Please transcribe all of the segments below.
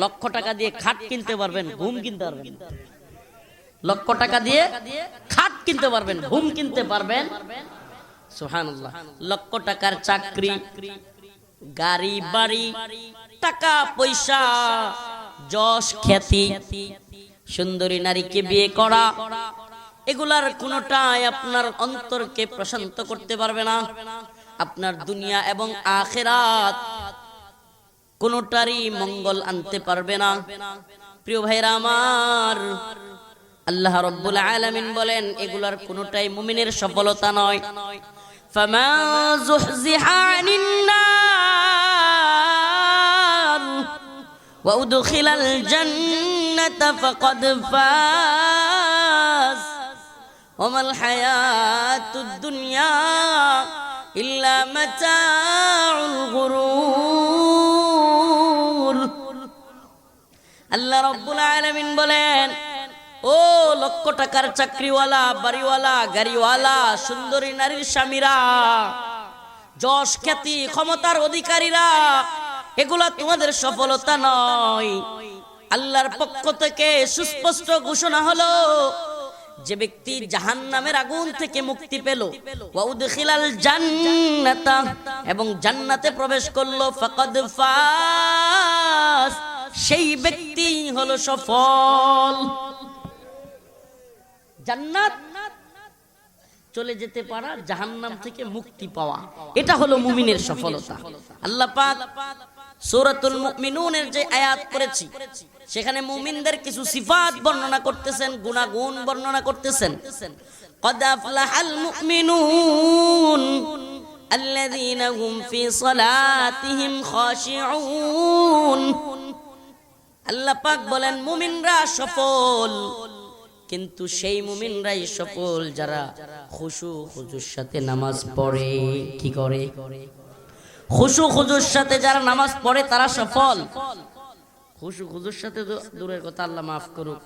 লক্ষ টাকা দিয়ে খাট কিনতে পারবেন ঘুম কিনতে পারবেন। লক্ষ টাকা দিয়ে খাট কিনতে পারবেন ঘুম কিনতে পারবেন। সুবহানাল্লাহ। লক্ষ টাকার চাকরি গাড়ি বাড়ি টাকা পয়সা যশ খ্যাতি সুন্দরী নারীকে বিয়ে করা এগুলার কোনোটাই আপনার অন্তরকে প্রশান্ত করতে পারবে না। আপনার দুনিয়া এবং আখেরাত। কোনোটারই মঙ্গল আনতে পারবে না। প্রিয় ভাইরা আমার, আল্লাহ রব্বুল আলামিন বলেন, এগুলার কোনোটাই মুমিনের সফলতা নয়। দুনিয়া ইল্লা মাতাউল আল্লাহ রব্বুল আলামিন বলেন, ও লক্ষ টাকার চাকরিওয়ালা, বাড়িওয়ালা, গাড়িওয়ালা, সুন্দরী নারীর স্বামীরা, যশ খ্যাতি, ক্ষমতার অধিকারীরা, এগুলা তোমাদের সফলতা নয়। আল্লাহর পক্ষ থেকে সুস্পষ্ট ঘোষণা হলো, যে ব্যক্তি জাহান্নামের আগুন থেকে মুক্তি পেল এবং জান্নাতে প্রবেশ করল, ফাকাদ ফাস সেই ব্যক্তি হলো সফল জান্নাত চলে যেতে পারা জাহান্নাম থেকে মুক্তি পাওয়া এটা হলো মুমিনের সফলতা আল্লাহ পাক সূরাতুল মুমিনুনের যে আয়াত করেছি সেখানে মুমিনদের কিছু সিফাত বর্ণনা করতেছেন গুণাগুণ বর্ণনা করতেছেন قد أفلح المؤمنون الذين هم في صلاتهم خاشعون আল্লাহ পাক বলেন, মুমিনরা সফল। কিন্তু সেই মুমিনরাই সফল যারা খুশু খুজুর সাথে নামাজ পড়ে। কি করে? খুশু খুজুর সাথে যারা নামাজ পড়ে, তারা সফল। খুশু খুজুর সাথে দূরের কথা আল্লাহ মাফ করুক,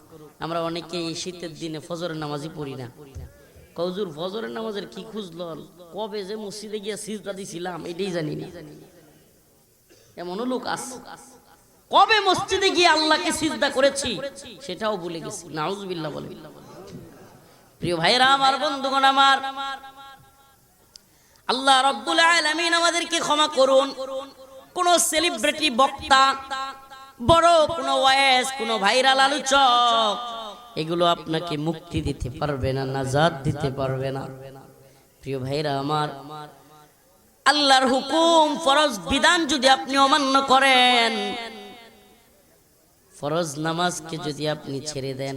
আমরা অনেকে এই শীতের দিনে ফজরের নামাজই পড়ি না। কজুর ফজরের নামাজের কি খুঁজল? কবে যে মসজিদে গিয়ে সিজদা দিছিলাম, এটাই জানি না। এমনও লোক আছে। কবে মসজিদে গিয়ে আল্লাহকে সিজদা করেছি? সেটাও ভুলে গেছি। নাউজুবিল্লাহ বলে। প্রিয় ভাইরা আমার, বন্ধুগণ আমার, আল্লাহ রব্বুল আলামিন আমাদেরকে ক্ষমা করুন। কোন সেলিব্রিটি বক্তা, বড় কোন ওয়েস কোন ভাইরাল আলোচক, এগুলো আপনাকে মুক্তি দিতে পারবে না নাজাত দিতে পারবে না। প্রিয় ভাইরা আমার, আল্লাহর হুকুম, ফরজ বিধান যদি আপনি অমান্য করেন ফরজ নামাজকে যদি আপনি ছেড়ে দেন,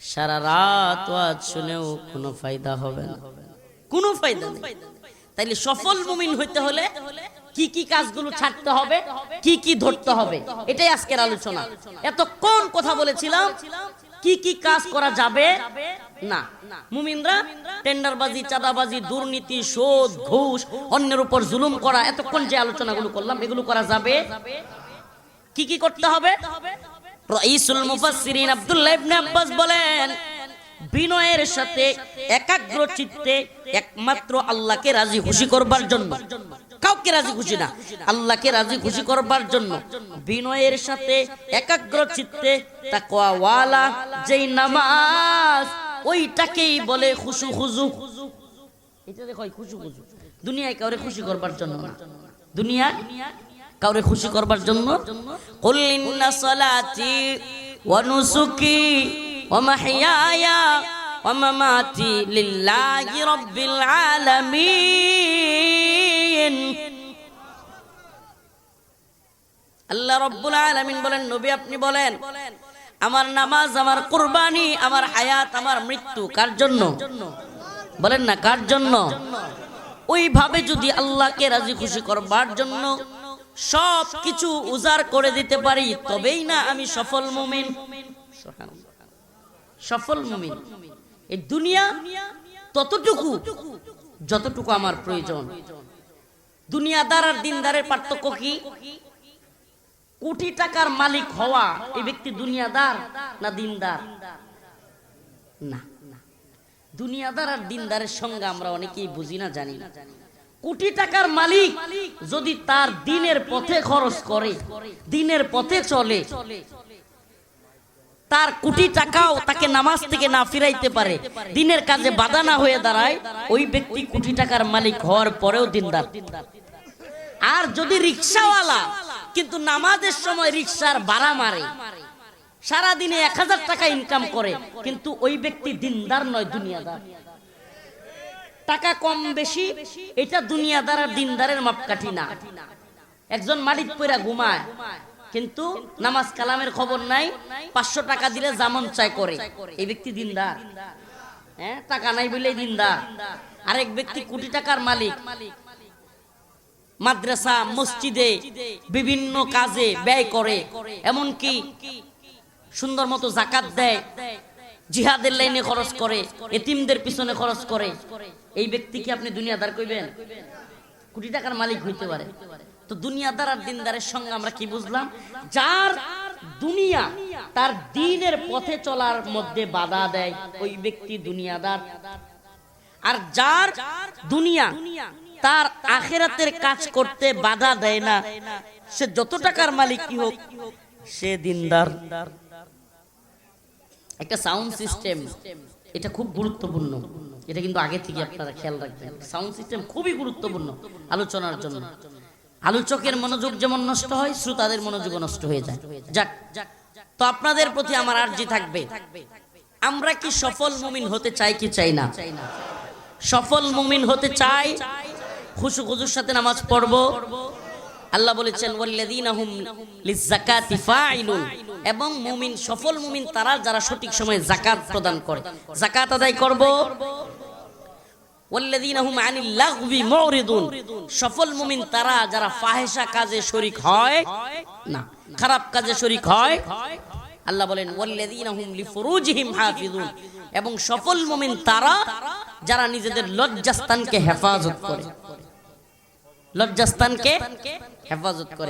সারা রাত ওয়াজ শুনেও কোনো ফায়দা হবে না। কোনো ফায়দা নেই। তাইলে সফল মুমিন হইতে হলে কি কি কাজগুলো ছাড়তে হবে, কি কি ধরতে হবে, এটাই আজকের আলোচনা। এতক্ষণ কথা বলেছিলাম, কি কি কাজ করা যাবে? না। মুমিনরা টেন্ডারবাজি, চাঁদাবাজি, দুর্নীতি, শোধ, ঘুষ, অন্যের উপর জুলুম করা, এতক্ষণ যে আলোচনাগুলো করলাম, এগুলো করা যাবে? কি কি করতে হবে? রাইসুল মুফাসসিরিন আব্দুল্লাহ ইবনে আব্বাস বলেন, বিনয়ের সাথে একাগ্র চিত্তে একমাত্র আল্লাহকে রাজি খুশি করবার জন্য। কাউকে রাজি খুশি না, আল্লাহকে রাজি খুশি করবার জন্য। বিনয়ের সাথে একাগ্র চিত্তে যেই নামাজ, ওইটাকেই বলে খুশু খুজু। এটা দেখো খুশু খুশু দুনিয়ায় কাউরে খুশি করবার জন্য না। দুনিয়া কাউরে খুশি করবার জন্য? আল্লাহ রাব্বুল আলামিন বলেন, নবী আপনি বলেন, আমার নামাজ, আমার কুরবানি, আমার হায়াত, আমার মৃত্যু কার জন্য? বলেন না, কার জন্য? ওইভাবে যদি আল্লাহকে রাজি খুশি করবার জন্য সব কিছু উজাড় করে দিতে পারি, তবেই না আমি সফল মুমিন। সফল মুমিন। এই দুনিয়া ততটুকু, যতটুকু আমার প্রয়োজন। দুনিয়াদার আর দিনদারের পার্থক্য কি? কোটি টাকার মালিক হওয়া এই ব্যক্তি দুনিয়াদার না দিনদার না। দুনিয়াদার আর দিনদারের সঙ্গে আমরা অনেকেই বুঝি না, জানি না। কোটি টাকার মালিক যদি তার দিনের পথে খরচ করে, দিনের পথে চলে, তার কোটি টাকাও তাকে নামাজ থেকে না ফিরাইতে পারে, দিনের কাজে বাধা না হয়ে দাঁড়ায়, ওই ব্যক্তি কোটি টাকার মালিক হওয়ার পরেও দিনদার। আর যদি রিক্সাওয়ালা, কিন্তু নামাজের সময় রিক্সার ভাড়া মারে, সারাদিনে এক হাজার টাকা ইনকাম করে, কিন্তু ওই ব্যক্তি দিনদার নয়, দুনিয়াদার। টাকা কম বেশি এটা দুনিয়াদার আর দিনদারের মাপকাঠি না। একজন মালিক পয়রা ঘুমায় কিন্তু নামাজ কালামের খবর নাই পাঁচশো টাকা দিলে জামন চাই করে। এই ব্যক্তি দিনদার। হ্যাঁ টাকা নাই বলেই দিনদার। আরেক ব্যক্তি কোটি টাকার মালিক। মাদ্রাসা মসজিদে বিভিন্ন কাজে ব্যয় করে। এমনকি সুন্দর মতো জাকাত দেয়। জিহাদের লাইনে খরচ করে, এতিমদের পিছনে খরচ করে। এই ব্যক্তি কি আপনি দুনিয়াদার কইবেন? কোটি টাকার মালিক হইতে পারে। তো দুনিয়াদার আর দিনদারের সঙ্গে আমরা কি বুঝলাম? যার দুনিয়া তার দিনের পথে চলার মধ্যে বাধা দেয়, ওই ব্যক্তি দুনিয়াদার। আর যার দুনিয়া তার আখেরাতের কাজ করতে বাধা দেয় না, সে যত টাকার মালিক কি হোক, সে দিনদার। একটা সাউন্ড সিস্টেম এটা খুব গুরুত্বপূর্ণ। এটা কিন্তু আগে থেকে আপনারা খেয়াল রাখবেন। সাউন্ড সিস্টেম খুবই গুরুত্বপূর্ণ আলোচনার জন্য। আলোচকের মনোযোগ যেমন নষ্ট হয়, শ্রোতাদের মনোযোগ নষ্ট হয়ে যায়। যাক, তো আপনাদের প্রতি আমার আর্জি থাকবে। আমরা কি সফল মুমিন হতে চাই কি চাই না? সফল মুমিন হতে চাই খুশু খুজুর সাথে নামাজ পড়ব আল্লাহ বলেছেন এবং মুমিন, সফল মুমিন, তারা যারা সঠিক সময়ে জাকাত প্রদান করে। জাকাত আদায় করব। সফল মুমিন, তারা যারা ফাহিশা কাজে শরীক হয়, না, খারাপ কাজে শরীক হয়, আল্লাহ বলেন এবং সফল মুমিন, তারা যারা নিজেদের লজ্জাস্থানকে হেফাজত করে। লজ্জাস্থানকে হেফাজত করে।